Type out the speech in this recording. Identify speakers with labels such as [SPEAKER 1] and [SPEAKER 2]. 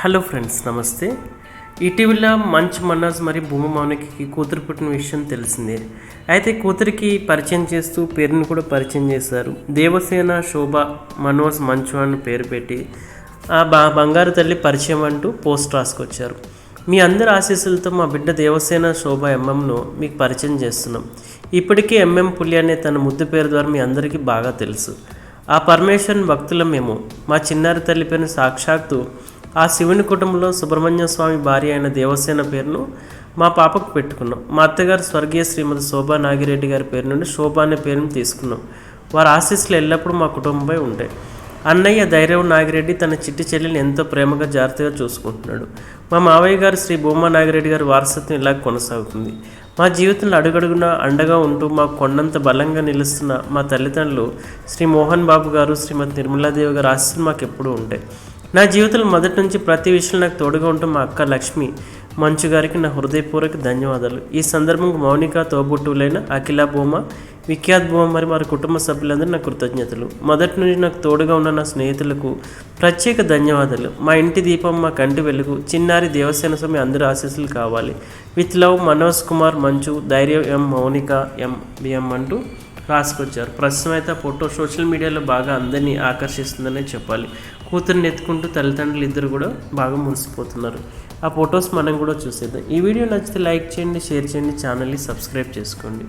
[SPEAKER 1] Hello friends నమస్తే. ఇటీవల మంచు మన్నాజ్ మరియు భూమి మౌనికి కూతురు పుట్టిన విషయం తెలిసిందే. అయితే కూతురికి పరిచయం చేస్తూ పేరుని కూడా పరిచయం చేశారు. దేవసేన శోభ మనోజ్ మంచు అని పేరు పెట్టి ఆ బా బంగారు తల్లి పరిచయం అంటూ పోస్ట్ రాసుకొచ్చారు. మీ అందరి ఆశీస్సులతో మా బిడ్డ దేవసేన శోభ ఎంఎంను మీకు పరిచయం చేస్తున్నాం. ఇప్పటికే ఎంఎం పులి అనే తన ముద్దు పేరు ద్వారా మీ అందరికీ బాగా తెలుసు. ఆ పరమేశ్వరుని భక్తుల మేము. మా చిన్నారి తల్లి పేరును సాక్షాత్తు ఆ శివుని కుటుంబంలో సుబ్రహ్మణ్య స్వామి భార్య అయిన దేవసేన పేరును మా పాపకు పెట్టుకున్నాం. మా అత్తగారు స్వర్గీయ శ్రీమతి శోభా నాగిరెడ్డి గారి పేరు నుండి శోభా అనే పేరును తీసుకున్నాం. వారి ఆశీస్సులు ఎల్లప్పుడూ మా కుటుంబంపై ఉంటాయి అన్నయ్య ధైర్యం నాగిరెడ్డి తన చిట్టి చెల్లిని ఎంతో ప్రేమగా జాగ్రత్తగా చూసుకుంటున్నాడు. మా మావయ్య గారు శ్రీ భూమా నాగిరెడ్డి గారి వారసత్వం ఇలా కొనసాగుతుంది. మా జీవితంలో అడుగడుగున అండగా ఉంటూ మా కొండంత బలంగా నిలుస్తున్న మా తల్లిదండ్రులు శ్రీ మోహన్ బాబు గారు శ్రీమతి నిర్మలాదేవి గారు ఆశీస్సులు మాకు ఎప్పుడూ ఉంటాయి నా జీవితంలో మొదటి నుంచి ప్రతి విషయంలో నాకు తోడుగా ఉంటూ మా అక్క లక్ష్మి మంచు గారికి నా హృదయపూర్వక ధన్యవాదాలు. ఈ సందర్భంగా మౌనిక తోబుట్టువులైన అఖిల భూమ విఖ్యాత్ భూమ మరి వారి కుటుంబ సభ్యులందరూ నా కృతజ్ఞతలు. మొదటి నుండి నాకు తోడుగా ఉన్న నా స్నేహితులకు ప్రత్యేక ధన్యవాదాలు. మా ఇంటి దీపం మా కంటి వెలుగు చిన్నారి దేవసేన స్వామి అందరి ఆశీస్సులు కావాలి. విత్ లవ్ మనోజ్ కుమార్ మంచు ధైర్యం ఎం మౌనిక ఎం బిఎం అంటూ రాసుకొచ్చారు. ప్రస్తుతం అయితే ఆ ఫోటో సోషల్ మీడియాలో బాగా అందరినీ ఆకర్షిస్తుందనే చెప్పాలి. కూతుర్ని ఎత్తుకుంటూ తల్లిదండ్రులు ఇద్దరు కూడా బాగా మునిసిపోతున్నారు ఆ ఫొటోస్ మనం కూడా చూసేద్దాం. ఈ వీడియో నచ్చితే లైక్ చేయండి షేర్ చేయండి ఛానల్ని సబ్స్క్రైబ్ చేసుకోండి.